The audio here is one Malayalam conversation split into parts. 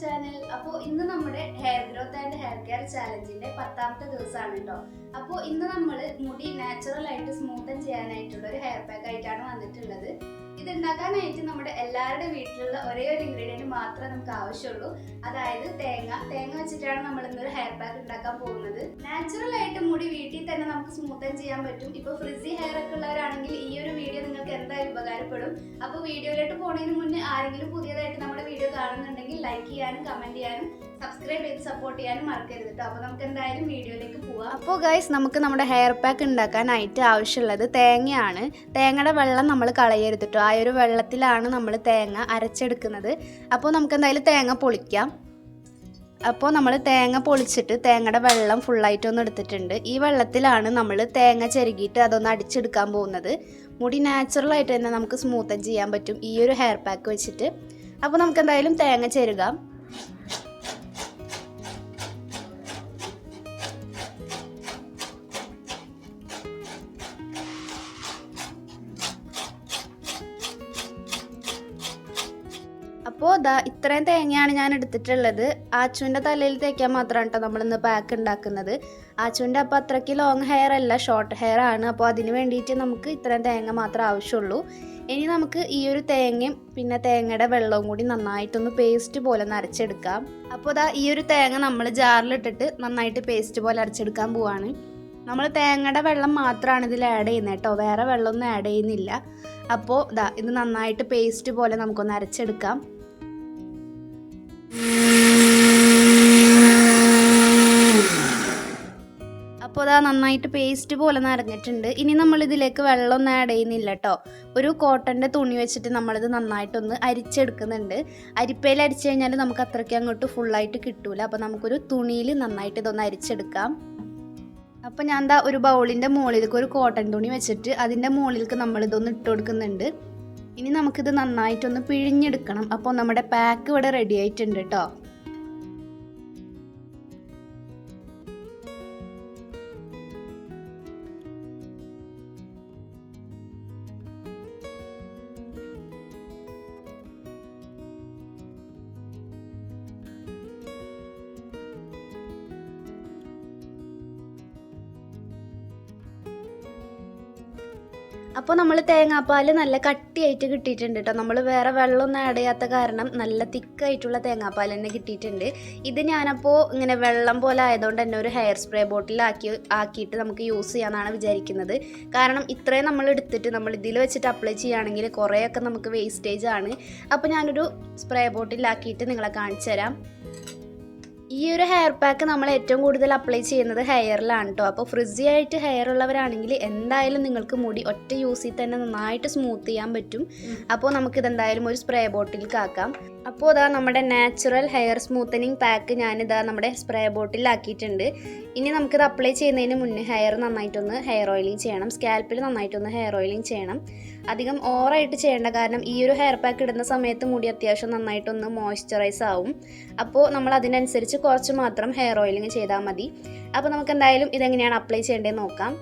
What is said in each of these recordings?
ചാനൽ അപ്പോൾ ഇന്ന് നമ്മുടെ hair growth and hair care ചാലഞ്ചിന്റെ പത്താമത്തെ ദിവസമാണ് കേട്ടോ അപ്പോൾ ഇന്ന് നമ്മൾ മുടി നാച്ചുറൽ ആയിട്ട് സ്മൂത്തൻ ചെയ്യാനായിട്ടുള്ള ഒരു ഹെയർ പാക്ക് ആയിട്ടാണ് വന്നിട്ടുള്ളത്. ഇത് ഉണ്ടാക്കാനായിട്ട് നമ്മുടെ എല്ലാവരുടെ വീട്ടിലുള്ള ഒരേ ഒരു ഇൻഗ്രീഡിയന്റ് മാത്രമേ നമുക്ക് ആവശ്യമുള്ളൂ. അതായത് തേങ്ങ. തേങ്ങ വെച്ചിട്ടാണ് നമ്മൾ ഇന്നൊരു ഹെയർ പാക്ക് ഉണ്ടാക്കാൻ പോകുന്നത്. മുടി വീട്ടിൽ തന്നെ നമുക്ക് സ്മൂത്തൻ ചെയ്യാൻ പറ്റും. ഇപ്പോൾ ഫ്രിസി ഹെയർ ഒക്കെ ഉള്ളവരാണെങ്കിൽ ഈ ഒരു വീഡിയോ നിങ്ങൾക്ക് എന്തായാലും ഉപകാരപ്പെടും. അപ്പോൾ വീഡിയോയിലോട്ട് പോണതിന് മുന്നേ ആരെങ്കിലും പുതിയതായിട്ട് നമ്മുടെ വീഡിയോ കാണുന്നുണ്ടെങ്കിൽ ലൈക്ക് ചെയ്യാനും കമന്റ് ചെയ്യാനും സബ്സ്ക്രൈബ് ചെയ്ത് സപ്പോർട്ട് ചെയ്യാനും മറക്കരുത് കേട്ടോ അപ്പോൾ നമുക്ക് എന്തായാലും വീഡിയോയിലേക്ക് പോവാം. അപ്പോൾ ഗൈസ് നമുക്ക് നമ്മുടെ ഹെയർ പാക്ക് ഉണ്ടാക്കാനായിട്ട് ആവശ്യമുള്ളത് തേങ്ങയാണ്. തേങ്ങയുടെ വെള്ളം നമ്മൾ കളയരുത് കേട്ടോ ആ ഒരു വെള്ളത്തിലാണ് നമ്മൾ തേങ്ങ അരച്ചെടുക്കുന്നത്. അപ്പോൾ നമുക്ക് എന്തായാലും തേങ്ങ പൊളിക്കാം. അപ്പോൾ നമ്മൾ തേങ്ങ പൊളിച്ചിട്ട് തേങ്ങയുടെ വെള്ളം ഫുള്ളായിട്ടൊന്ന് എടുത്തിട്ടുണ്ട്. ഈ വെള്ളത്തിലാണ് നമ്മൾ തേങ്ങ ചെരുകിയിട്ട് അതൊന്ന് അടിച്ചെടുക്കാൻ പോകുന്നത്. മുടി നാച്ചുറലായിട്ട് തന്നെ നമുക്ക് സ്മൂത്തൻ ചെയ്യാൻ പറ്റും. ഈ ഒരു ഹെയർ പാക്ക് വെച്ചിട്ട്. അപ്പോൾ നമുക്ക് എന്തായാലും തേങ്ങ ചെരുകാം അപ്പോൾ ദാ ഇത്രയും തേങ്ങയാണ് ഞാൻ എടുത്തിട്ടുള്ളത്. ആച്ചുവിന്റെ തലയിൽ തേക്കാൻ മാത്രമാണ് കേട്ടോ നമ്മളിന്ന് പാക്ക് ഉണ്ടാക്കുന്നത്. ആച്ചുവിന്റെ അപ്പോൾ അത്രയ്ക്ക് ലോങ് ഹെയർ അല്ല ഷോർട്ട് ഹെയർ ആണ്. അപ്പോൾ അതിന് വേണ്ടിയിട്ട് നമുക്ക് ഇത്രയും തേങ്ങ മാത്രമേ ആവശ്യമുള്ളൂ. ഇനി നമുക്ക് ഈ ഒരു തേങ്ങയും പിന്നെ തേങ്ങയുടെ വെള്ളവും കൂടി നന്നായിട്ടൊന്ന് പേസ്റ്റ് പോലെ ഒന്ന് അരച്ചെടുക്കാം. അപ്പോൾ ദാ ഈ ഒരു തേങ്ങ നമ്മൾ ജാറിലിട്ടിട്ട് നന്നായിട്ട് പേസ്റ്റ് പോലെ അരച്ചെടുക്കാൻ പോവാണ്. നമ്മൾ തേങ്ങയുടെ വെള്ളം മാത്രമാണ് ഇതിൽ ആഡ് ചെയ്യുന്നത് കേട്ടോ വേറെ വെള്ളമൊന്നും ആഡ് ചെയ്യുന്നില്ല. അപ്പോൾ ഇതാ ഇത് നന്നായിട്ട് പേസ്റ്റ് പോലെ നമുക്കൊന്ന് അരച്ചെടുക്കാം. നന്നായിട്ട് പേസ്റ്റ് പോലെ നിറഞ്ഞിട്ടുണ്ട് ഇനി നമ്മൾ ഇതിലേക്ക് വെള്ളമൊന്നും ആഡ് ചെയ്യുന്നില്ല കേട്ടോ ഒരു കോട്ടന്റെ തുണി വെച്ചിട്ട് നമ്മളിത് നന്നായിട്ടൊന്ന് അരിച്ചെടുക്കുന്നുണ്ട്. അരിപ്പയിൽ അരിച്ചു കഴിഞ്ഞാൽ നമുക്ക് അത്രയ്ക്ക് അങ്ങോട്ട് ഫുള്ളായിട്ട് കിട്ടൂല. അപ്പോൾ നമുക്കൊരു തുണിയിൽ നന്നായിട്ട് ഇതൊന്ന് അരിച്ചെടുക്കാം. അപ്പോൾ ഞാൻ എന്താ ഒരു ബൗളിന്റെ മുകളിലേക്ക് ഒരു കോട്ടൺ തുണി വെച്ചിട്ട് അതിന്റെ മുകളിലേക്ക് നമ്മളിതൊന്ന് ഇട്ട് കൊടുക്കുന്നുണ്ട്. ഇനി നമുക്കിത് നന്നായിട്ടൊന്ന് പിഴിഞ്ഞെടുക്കണം. അപ്പോൾ നമ്മുടെ പാക്ക് ഇവിടെ റെഡി ആയിട്ടുണ്ട് കേട്ടോ അപ്പോൾ നമ്മൾ തേങ്ങാപ്പാൽ നല്ല കട്ടിയായിട്ട് കിട്ടിയിട്ടുണ്ട് കേട്ടോ നമ്മൾ വേറെ വെള്ളമൊന്നും ആഡ് ചെയ്യാത്ത കാരണം നല്ല തിക്കായിട്ടുള്ള തേങ്ങാപ്പാൽ തന്നെ കിട്ടിയിട്ടുണ്ട്. ഇത് ഞാനപ്പോൾ ഇങ്ങനെ വെള്ളം പോലെ ആയതുകൊണ്ട് തന്നെ ഒരു ഹെയർ സ്പ്രേ ബോട്ടിലാക്കി ആക്കിയിട്ട് നമുക്ക് യൂസ് ചെയ്യാമെന്നാണ് വിചാരിക്കുന്നത്. കാരണം ഇത്രയും നമ്മൾ എടുത്തിട്ട് നമ്മൾ ഇതിൽ വെച്ചിട്ട് അപ്ലൈ ചെയ്യുകയാണെങ്കിൽ കുറേയൊക്കെ നമുക്ക് വേസ്റ്റേജ് ആണ്. അപ്പോൾ ഞാനൊരു സ്പ്രേ ബോട്ടിലാക്കിയിട്ട് നിങ്ങളെ കാണിച്ചു തരാം ഈ ഒരു ഹെയർ പാക്ക് നമ്മൾ ഏറ്റവും കൂടുതൽ അപ്ലൈ ചെയ്യുന്നത് ഹെയറിലാണ് കേട്ടോ അപ്പോൾ ഫ്രിസി ആയിട്ട് ഹെയർ ഉള്ളവരാണെങ്കിൽ എന്തായാലും നിങ്ങൾക്ക് മുടി ഒറ്റ യൂസിൽ തന്നെ നന്നായിട്ട് സ്മൂത്ത് ചെയ്യാൻ പറ്റും. അപ്പോൾ നമുക്കിത് എന്തായാലും ഒരു സ്പ്രേ ബോട്ടിൽ ആക്കാം അപ്പോൾ ഇതാ നമ്മുടെ നാച്ചുറൽ ഹെയർ സ്മൂത്തനിങ് പാക്ക് ഞാനിതാ നമ്മുടെ സ്പ്രേ ബോട്ടിലാക്കിയിട്ടുണ്ട് ഇനി നമുക്കിത് അപ്ലൈ ചെയ്യുന്നതിന് മുന്നേ ഹെയർ നന്നായിട്ടൊന്ന് ഹെയർ ഓയിലിംഗ് ചെയ്യണം. സ്കാൽപ്പിൽ നന്നായിട്ടൊന്ന് ഹെയർ ഓയിലിംഗ് ചെയ്യണം. അധികം ഓവറായിട്ട് ചെയ്യേണ്ട കാരണം ഈ ഒരു ഹെയർ പാക്ക് ഇടുന്ന സമയത്ത് മുടി അത്യാവശ്യം നന്നായിട്ടൊന്ന് മോയ്സ്ചറൈസ് ആവും. അപ്പോൾ നമ്മൾ അതിനനുസരിച്ച് കുറച്ച് മാത്രം ഹെയർ ഓയിലിംഗ് ചെയ്താൽ മതി. അപ്പോൾ നമുക്ക് എന്തായാലും ഇതെങ്ങനെയാണ് അപ്ലൈ ചെയ്യേണ്ടതെന്ന് നോക്കാം.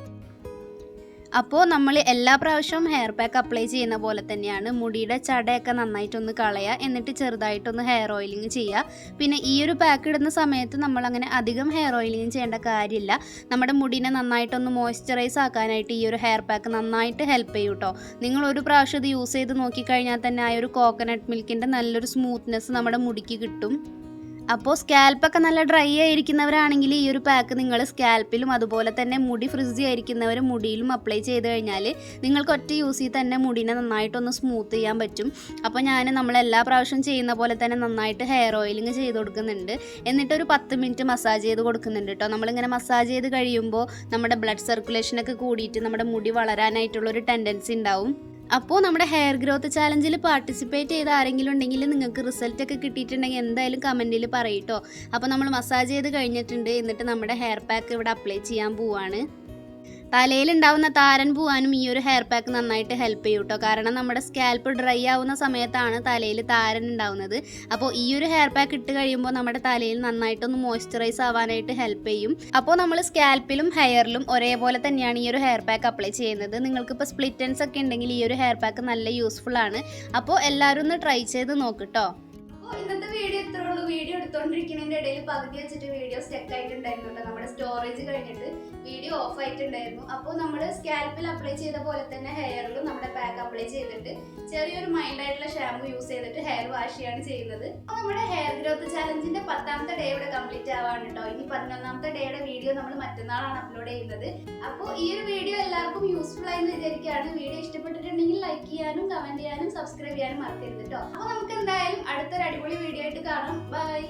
അപ്പോൾ നമ്മൾ എല്ലാ പ്രാവശ്യവും ഹെയർ പാക്ക് അപ്ലൈ ചെയ്യുന്ന പോലെ തന്നെയാണ് മുടിയുടെ ചടയൊക്കെ നന്നായിട്ടൊന്ന് കളയുക എന്നിട്ട് ചെറുതായിട്ടൊന്ന് ഹെയർ ഓയിലിംഗ് ചെയ്യുക പിന്നെ ഈ ഒരു പാക്ക് ഇടുന്ന സമയത്ത് നമ്മൾ അങ്ങനെ അധികം ഹെയർ ഓയിലിംഗ് ചെയ്യേണ്ട കാര്യമില്ല. നമ്മുടെ മുടിനെ നന്നായിട്ടൊന്ന് മോയ്സ്ചറൈസ് ആക്കാനായിട്ട് ഈ ഒരു ഹെയർ പാക്ക് നന്നായിട്ട് ഹെൽപ്പ് ചെയ്യും കേട്ടോ നിങ്ങൾ ഒരു പ്രാവശ്യം ഇത് യൂസ് ചെയ്ത് നോക്കിക്കഴിഞ്ഞാൽ തന്നെ ആ ഒരു കോക്കനട്ട് മിൽക്കിന്റെ നല്ലൊരു സ്മൂത്ത്നെസ് നമ്മുടെ മുടിക്ക് കിട്ടും. അപ്പോൾ സ്കാൽപ്പൊക്കെ നല്ല ഡ്രൈ ആയിരിക്കുന്നവരാണെങ്കിൽ ഈ ഒരു പാക്ക് നിങ്ങൾ സ്കാൽപ്പിലും അതുപോലെ തന്നെ മുടി ഫ്രിസി ആയിരിക്കുന്നവർ മുടിയിലും അപ്ലൈ ചെയ്ത് കഴിഞ്ഞാൽ നിങ്ങൾക്ക് ഒറ്റ യൂസിൽ തന്നെ മുടിനെ നന്നായിട്ടൊന്ന് സ്മൂത്ത് ചെയ്യാൻ പറ്റും. അപ്പോൾ ഞാൻ നമ്മൾ എല്ലാ പ്രാവശ്യം ചെയ്യുന്ന പോലെ തന്നെ നന്നായിട്ട് ഹെയർ ഓയിലിങ് ചെയ്ത് കൊടുക്കുന്നുണ്ട്. എന്നിട്ടൊരു പത്ത് മിനിറ്റ് മസാജ് ചെയ്ത് കൊടുക്കുന്നുണ്ട് കേട്ടോ. നമ്മളിങ്ങനെ മസാജ് ചെയ്ത് കഴിയുമ്പോൾ നമ്മുടെ ബ്ലഡ് സർക്കുലേഷനൊക്കെ കൂടിയിട്ട് നമ്മുടെ മുടി വളരാനായിട്ടുള്ളൊരു ടെൻഡൻസി ഉണ്ടാവും. അപ്പോൾ നമ്മുടെ ഹെയർ ഗ്രോത്ത് ചാലഞ്ചിൽ പാർട്ടിസിപ്പേറ്റ് ചെയ്ത ആരെങ്കിലും ഉണ്ടെങ്കിൽ നിങ്ങൾക്ക് റിസൾട്ട് ഒക്കെ കിട്ടിയിട്ടുണ്ടെങ്കിൽ എന്തായാലും കമന്റിൽ പറയട്ടോ അപ്പോൾ നമ്മൾ മസാജ് ചെയ്ത് കഴിഞ്ഞിട്ടുണ്ട്. എന്നിട്ട് നമ്മുടെ ഹെയർ പാക്ക് ഇവിടെ അപ്ലൈ ചെയ്യാൻ പോവാണ്. തലയിലുണ്ടാവുന്ന താരൻ പോവാനും ഈ ഒരു ഹെയർ പാക്ക് നന്നായിട്ട് ഹെൽപ്പ് ചെയ്യും കേട്ടോ കാരണം നമ്മുടെ സ്കാൽപ്പ് ഡ്രൈ ആവുന്ന സമയത്താണ് തലയിൽ താരൻ ഉണ്ടാവുന്നത്. അപ്പോൾ ഈ ഒരു ഹെയർ പാക്ക് ഇട്ട് കഴിയുമ്പോൾ നമ്മുടെ തലയിൽ നന്നായിട്ടൊന്ന് മോയ്സ്ചറൈസ് ആവാനായിട്ട് ഹെൽപ്പ് ചെയ്യും. അപ്പോൾ നമ്മൾ സ്കാൽപ്പിലും ഹെയറിലും ഒരേപോലെ തന്നെയാണ് ഈ ഒരു ഹെയർ പാക്ക് അപ്ലൈ ചെയ്യുന്നത്. നിങ്ങൾക്ക് സ്പ്ലിറ്റ് സ്പ്ലിറ്റൻസ് ഒക്കെ ഉണ്ടെങ്കിൽ ഈ ഒരു ഹെയർ പാക്ക് നല്ല യൂസ്ഫുൾ ആണ്. അപ്പോൾ എല്ലാവരും ഒന്ന് ട്രൈ ചെയ്ത് നോക്കിട്ടോ. ഇന്നത്തെ വീഡിയോ ഇത്രേ ഉള്ളൂ. വീഡിയോ എടുത്തോണ്ടിരിക്കുന്നതിന്റെ ഇടയിൽ പകുതി വെച്ചിട്ട് വീഡിയോ സ്റ്റക്ക് ആയിട്ടുണ്ടായിരുന്നു കേട്ടോ കഴിഞ്ഞിട്ട് വീഡിയോ ഓഫ് ആയിട്ടുണ്ടായിരുന്നു. അപ്പോൾ നമ്മൾ സ്കാൽപ്പിൽ അപ്ലൈ ചെയ്ത പോലെ തന്നെ ഹെയറിലും നമ്മുടെ പാക്ക് അപ്ലൈ ചെയ്തിട്ട് ചെറിയൊരു മൈൽഡ് ആയിട്ടുള്ള ഷാമ്പു യൂസ് ചെയ്തിട്ട് ഹെയർ വാഷ് ചെയ്യാണ് ചെയ്യുന്നത്. അപ്പോൾ നമ്മുടെ ഹെയർ ഗ്രോത്ത് ചാലഞ്ചിന്റെ പത്താമത്തെ ഡേ ഇവിടെ കംപ്ലീറ്റ് ആവാണ് കേട്ടോ ഇനി പതിനൊന്നാമത്തെ ഡേയുടെ വീഡിയോ നമ്മൾ മറ്റന്നാളാണ് അപ്ലോഡ് ചെയ്യുന്നത്. അപ്പോൾ ഈ ഒരു വീഡിയോ എല്ലാവർക്കും യൂസ്ഫുൾ ആയെന്ന് വിചാരിക്കുകയാണ്. വീഡിയോ ഇഷ്ടപ്പെട്ടിട്ടുണ്ടെങ്കിൽ ലൈക്ക് ചെയ്യാനും കമന്റ് ചെയ്യാനും സബ്സ്ക്രൈബ് ചെയ്യാനും മറക്കരുത് കേട്ടോ അപ്പോൾ നമുക്ക് എന്തായാലും അടുത്തൊരു അടിപൊളി വീഡിയോ ആയിട്ട് കാണാം. ബൈ